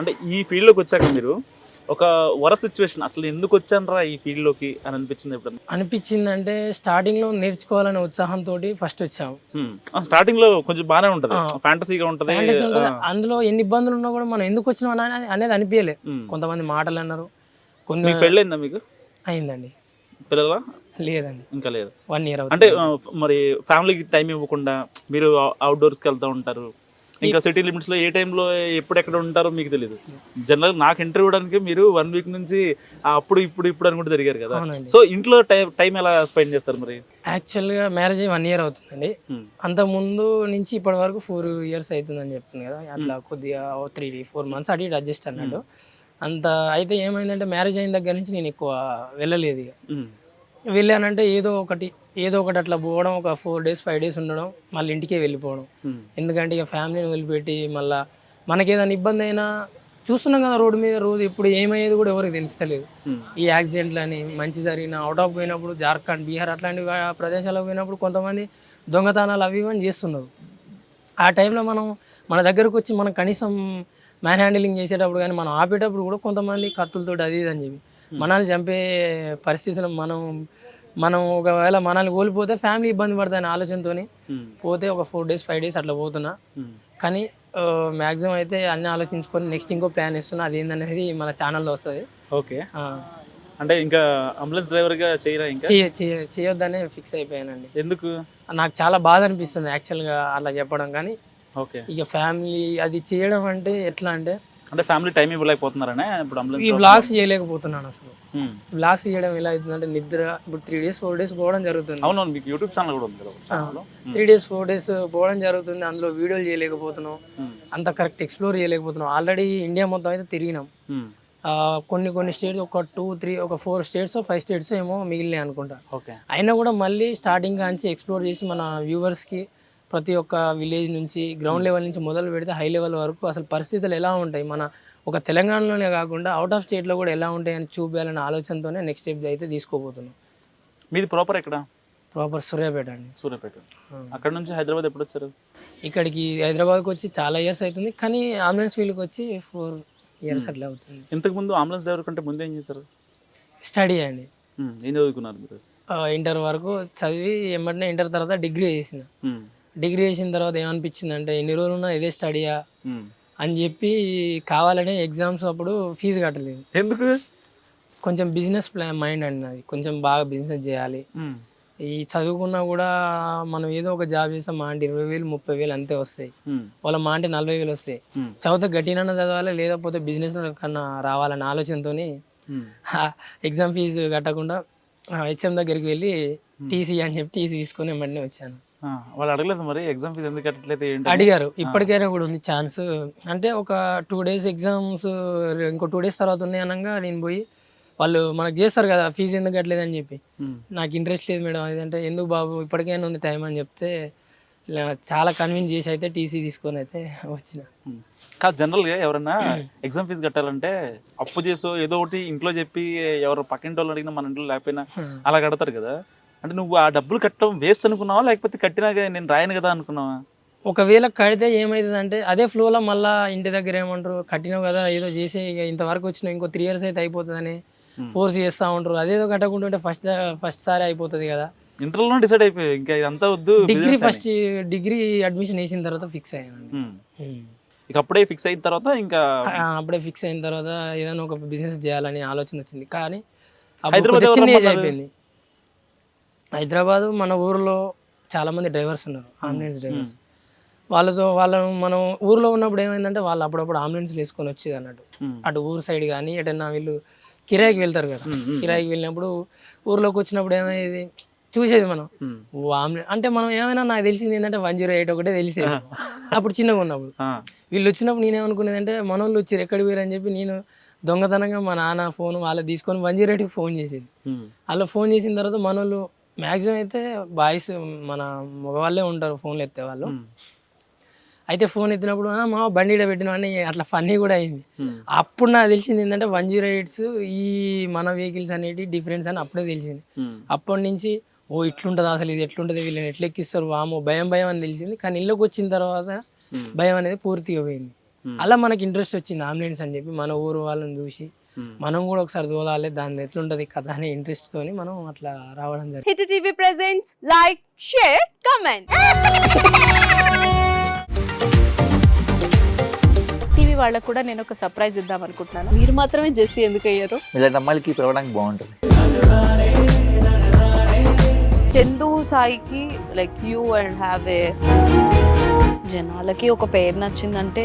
అంటే ఈ ఫీల్డ్లోకి వచ్చాక మీరు ఒక వర సిచ్యువేషన్ అసలు ఎందుకు వచ్చానరా ఈ ఫీల్డ్లోకి అని అనిపించింది ఎప్పుడు అనిపించింది అంటే స్టార్టింగ్లో నేర్చుకోవాలనే ఉత్సాహంతో ఫస్ట్ వచ్చాము. స్టార్టింగ్లో కొంచెం బాగానే ఉంటది. ఫ్యాంటసీగా ఉంటది. అందులో ఎన్ని ఇబ్బందులు ఉన్నా కూడా మనం ఎందుకు వచ్చినాం అని అనేది అనిపించలే. ఉమ్. కొంతమంది మాటలు అన్నారు. కొన్ని పెళ్ళైందా మీకు? అయిందండి. పిల్లల? లేదండి. ఇంకా లేదు. వన్ ఇయర్ అంటే మరి ఫ్యామిలీకి టైం ఇవ్వకుండా మీరు అవుట్డోర్స్కి వెళ్తూ ఉంటారు. ఇంకా సిటీ లిమిట్స్లో ఏ టైంలో ఎప్పుడు ఎక్కడ ఉంటారో మీకు తెలియదు జనరల్ నాకు ఇంటర్వ్యూ ఇవ్వడానికి మీరు వన్ వీక్ నుంచి అప్పుడు ఇప్పుడు ఇప్పుడు అనుకుంటూ తిరిగారు కదా. సో ఇంట్లో టైం టైం ఎలా స్పెండ్ చేస్తారు మరి? యాక్చువల్గా మ్యారేజ్ అయ్యి వన్ ఇయర్ అవుతుందండి. అంత ముందు నుంచి ఇప్పటి వరకు ఫోర్ ఇయర్స్ అవుతుందని చెప్తుంది కదా. అట్లా కొద్దిగా త్రీ ఫోర్ మంత్స్ అటు ఇటు అడ్జస్ట్ అన్నట్టు అంత అయితే ఏమైందంటే మ్యారేజ్ అయిన దగ్గర నుంచి నేను ఎక్కువ వెళ్ళలేదు ఇక. వెళ్ళానంటే ఏదో ఒకటి ఏదో ఒకటి అట్లా పోవడం ఒక ఫోర్ డేస్ ఫైవ్ డేస్ ఉండడం మళ్ళీ ఇంటికే వెళ్ళిపోవడం. ఎందుకంటే ఇక ఫ్యామిలీని వదిలిపెట్టి మళ్ళీ మనకి ఏదైనా ఇబ్బంది అయినా చూస్తున్నాం కదా రోడ్డు మీద రోజు ఇప్పుడు ఏమయ్యేది కూడా ఎవరికి తెలుస్తలేదు. ఈ యాక్సిడెంట్లు అని మంచి జరిగిన అవుట్ ఆఫ్ పోయినప్పుడు జార్ఖండ్ బీహార్ అట్లాంటి ప్రదేశాలకు పోయినప్పుడు కొంతమంది దొంగతనాలు అవి ఇవి అని చేస్తున్నారు. ఆ టైంలో మనం మన దగ్గరకు వచ్చి మనం కనీసం మ్యాన్ హ్యాండిలింగ్ చేసేటప్పుడు కానీ మనం ఆపేటప్పుడు కూడా కొంతమంది కత్తులతో అది ఇది అని చెప్పి మనల్ని చంపే పరిస్థితులు మనం మనం ఒకవేళ మనల్ని కోల్పోతే ఫ్యామిలీ ఇబ్బంది పడుతుంది అనే ఆలోచనతోని ఉమ్, పోతే ఒక ఫోర్ డేస్ ఫైవ్ డేస్ అట్లా పోతున్నా. ఉమ్. కానీ మ్యాక్సిమం అయితే అన్ని ఆలోచించుకొని నెక్స్ట్ ఇంకో ప్లాన్ ఇస్తున్నా అది ఏందనేది మన ఛానల్లో వస్తుంది. ఓకే. అంటే ఇంకా అంబులెన్స్ డ్రైవర్గా చేయరా ఇంకా? చేయ చేయ- చేయొద్దనే ఫిక్స్ అయిపోయానండి. ఎందుకు? నాకు చాలా బాధ అనిపిస్తుంది యాక్చువల్గా అలా చెప్పడం కానీ ఓకే. ఇక ఫ్యామిలీ అది చేయడం అంటే ఎట్లా అంటే అంటే ఫ్యామిలీ టైం ఇవ్వలేకపోతున్నారనే ఇప్పుడు ఈ వ్లాగ్స్ చేయలేకపోతున్నాను అసలు. ఉమ్. వ్లాగ్స్ చేయడం ఎలా అవుతుందంటే నిద్ర ఇప్పుడు త్రీ డేస్ ఫోర్ డేస్ పోవడం జరుగుతుంది. అవునవును మీకు యూట్యూబ్ ఛానల్ కూడా ఉంది కదా త్రీ డేస్ ఫోర్ డేస్ పోవడం జరుగుతుంది. అందులో వీడియోలు చేయలేకపోతున్నాం. అంత కరెక్ట్ ఎక్స్ప్లోర్ చేయలేకపోతున్నాం. ఆల్రెడీ ఇండియా మొత్తం అయితే తిరిగినాం. కొన్ని కొన్ని స్టేట్స్ ఒక టూ త్రీ ఒక ఫోర్ స్టేట్స్ ఫైవ్ స్టేట్స్ ఏమో మిగిలినాయి అనుకుంటా. ఓకే. అయినా కూడా మళ్ళీ స్టార్టింగ్ కాంచి ఎక్స్ప్లోర్ చేసి మన వ్యూవర్స్కి ప్రతి ఒక్క విలేజ్ నుంచి గ్రౌండ్ లెవెల్ నుంచి మొదలు పెడితే హై లెవెల్ వరకు అసలు పరిస్థితులు ఎలా ఉంటాయి? మన ఒక తెలంగాణలోనే కాకుండా అవుట్ ఆఫ్ స్టేట్లో కూడా ఎలా ఉంటాయి అని చూపించాలనే ఆలోచనతోనే నెక్స్ట్ స్టెప్ అయితే తీసుకోబోతున్నాం. మీది ప్రాపర్ ఎక్కడ? ప్రాపర్ సూర్యాపేట అండి. సూర్యాపేట. అక్కడ నుంచి హైదరాబాద్ ఎప్పుడు వచ్చారు? ఇక్కడికి హైదరాబాద్కి వచ్చి చాలా ఇయర్స్ అవుతుంది. కానీ అంబులెన్స్ ఫీల్డ్కి వచ్చి ఫోర్ ఇయర్స్ అట్లా అవుతుంది. ఇంతకు ముందు అంబులెన్స్ డ్రైవర్ కంటే ముందు ఏం చేశారు? స్టడీ అండి. ఉమ్, ఏం చదువుకున్నారు మీరు? ఇంటర్ వరకు చదివి ఎమ్మటనే ఇంటర్ తర్వాత డిగ్రీ చేసిన. డిగ్రీ చేసిన తర్వాత ఏమనిపించింది అంటే ఎన్ని రోజులు ఉన్నా ఇదే స్టడీయా. అని చెప్పి కావాలనే ఎగ్జామ్స్ అప్పుడు ఫీజు కట్టలేదు. ఎందుకు? కొంచెం బిజినెస్ ప్లాన్ మైండ్ అండి నాది. కొంచెం బాగా బిజినెస్ చేయాలి. ఈ చదువుకున్నా కూడా మనం ఏదో ఒక జాబ్ చేస్తే మా అంటే ఇరవై వేలు ముప్పై వేలు అంతే వస్తాయి. వాళ్ళ మా అంటే నలభై వేలు వస్తాయి. చదివితే గట్టినన్నా చదవాలి లేకపోతే బిజినెస్ కన్నా రావాలనే ఆలోచనతో. ఎగ్జామ్ ఫీజు కట్టకుండా హెచ్ఎం దగ్గరికి వెళ్ళి టీసీ అని చెప్పి టీసీ తీసుకొని వెంటనే వచ్చాను. వాళ్ళు అడగలేదు మరి ఎగ్జామ్ ఫీజు ఎందుకు కట్టట్లేదు ఏంటి అడిగారు. ఇప్పటికైనా కూడా ఉంది ఛాన్స్ అంటే ఒక టూ డేస్ ఎగ్జామ్స్ ఇంకో టూ డేస్ తర్వాత ఉన్నాయి అనగా నేను పోయి వాళ్ళు మనకు చేస్తారు కదా ఫీజు ఎందుకు కట్టలేదు అని చెప్పి. నాకు ఇంట్రెస్ట్ లేదు మేడం అదంటే ఎందుకు బాబు ఇప్పటికైనా ఉంది టైం అని చెప్తే చాలా కన్విన్స్ చేసి అయితే టీసీ తీసుకొని అయితే వచ్చిన. కాదు జనరల్గా ఎవరన్నా ఎగ్జామ్ ఫీజు కట్టాలంటే అప్పు చేసో ఏదో ఒకటి ఇంట్లో చెప్పి ఎవరు పక్కింటి వాళ్ళు అడిగినా మన ఇంట్లో లేకపోయినా అలా కడతారు కదా. అంటే నువ్వు ఆ డబ్బులు కట్టడం వేస్ట్ అనుకున్నావా? లేకపోతే కట్టినాక నేను రాయను కదా అనుకున్నావా? ఒకవేళ కడితే ఏమవుతుంది అంటే అదే ఫ్లోలో మళ్ళీ ఇంటి దగ్గర ఏమంటారు కట్టినావు కదా ఏదో చేసి ఇక ఇంతవరకు వచ్చినావు ఇంకో త్రీ ఇయర్స్ అయితే అయిపోతుందని Hmm. ఫోర్స్ చేస్తూ ఉంటారు. అదేదో కట్టకుండా ఉంటే ఫస్ట్ ఫస్ట్ సారి అయిపోతుంది కదా. ఇంటర్లో డిసైడ్ అయిపోయి ఇంకా ఇదంతా వద్దు డిగ్రీ. ఫస్ట్ డిగ్రీ అడ్మిషన్ వేసిన తర్వాత ఫిక్స్ అయ్యాను. ఉమ్. ఇక అప్పుడే ఫిక్స్ అయిన తర్వాత ఇంకా అప్పుడే ఫిక్స్ అయిన తర్వాత ఏదైనా ఒక బిజినెస్ చేయాలని ఆలోచన వచ్చింది. కానీ హైదరాబాద్ చిన్న ఏజ్? అయిపోయింది. హైదరాబాద్ మన ఊరిలో చాలా మంది డ్రైవర్స్ ఉన్నారు అంబులెన్స్ డ్రైవర్స్. వాళ్ళతో వాళ్ళను మనం ఊర్లో ఉన్నప్పుడు ఏమైందంటే వాళ్ళు అప్పుడప్పుడు అంబులెన్స్ వేసుకొని వచ్చేది అన్నట్టు. ఉమ్. అటు ఊరు సైడ్ కానీ ఎటన్నా వీళ్ళు కిరాయికి వెళ్తారు కదా. కిరాయికి వెళ్ళినప్పుడు ఊర్లోకి వచ్చినప్పుడు ఏమయ్యేది చూసేది మనం. ఆమ్లెట్ అంటే మనం ఏమైనా నాకు తెలిసింది ఏంటంటే వన్ జీరో ఎయిట్ ఒకటే తెలిసేది. అప్పుడు చిన్నగా ఉన్నప్పుడు. ఆ, వీళ్ళు వచ్చినప్పుడు నేనేమనుకునేది అంటే మనోళ్ళు వచ్చారు ఎక్కడికి పోయారు అని చెప్పి నేను దొంగతనంగా మా నాన్న ఫోన్ వాళ్ళ తీసుకొని వన్ జీరో ఎయిట్కి ఫోన్ చేసేది. అలా ఫోన్ చేసిన తర్వాత మనోళ్ళు మ్యాక్సిమం అయితే బాయ్స్ మన మగవాళ్ళే ఉంటారు ఫోన్లు ఎత్తే వాళ్ళు. అయితే ఫోన్ ఎత్తినప్పుడు "ఆ, మా బండి పెట్టిన అని అట్లా ఫన్నీ కూడా అయింది. అప్పుడు నాకు తెలిసింది ఏంటంటే వన్ జీరో ఎయిట్స్ ఈ మన వెహికల్స్ అనేటి డిఫరెన్స్ అని అప్పుడే తెలిసింది. అప్పటి నుంచి ఓ ఇట్లుంటుంది అసలు ఇది ఎట్లుంటుంది వీళ్ళని ఎట్లా ఎక్కిస్తారు వామో భయం భయం అని తెలిసింది కానీ ఇళ్ళకి వచ్చిన తర్వాత. భయం అనేది పూర్తిగా పోయింది. అలా మనకి ఇంట్రెస్ట్ వచ్చింది ఆంబులెన్స్ అని చెప్పి మన ఊరు వాళ్ళని చూసి. మనం కూడా ఒకసారి తోలాలి దాని ఎట్లుంటది కథ అనే ఇంట్రెస్ట్ తోని మనం అట్లా రావడం జరిగింది hit TV presents like share comment TV వాళ్ళకు కూడా నేను ఒక సర్ప్రైజ్ ఇద్దాం అనుకుంటున్నాను. మీరు మాత్రమే జెస్సీ ఎందుకు అయ్యారు? ఇలాంటి అమ్మాయిలకి పిలవడానికి బాగుంటుంది. చందు సాయికి like you and have a జనాలకి ఒక పేరు నచ్చిందంటే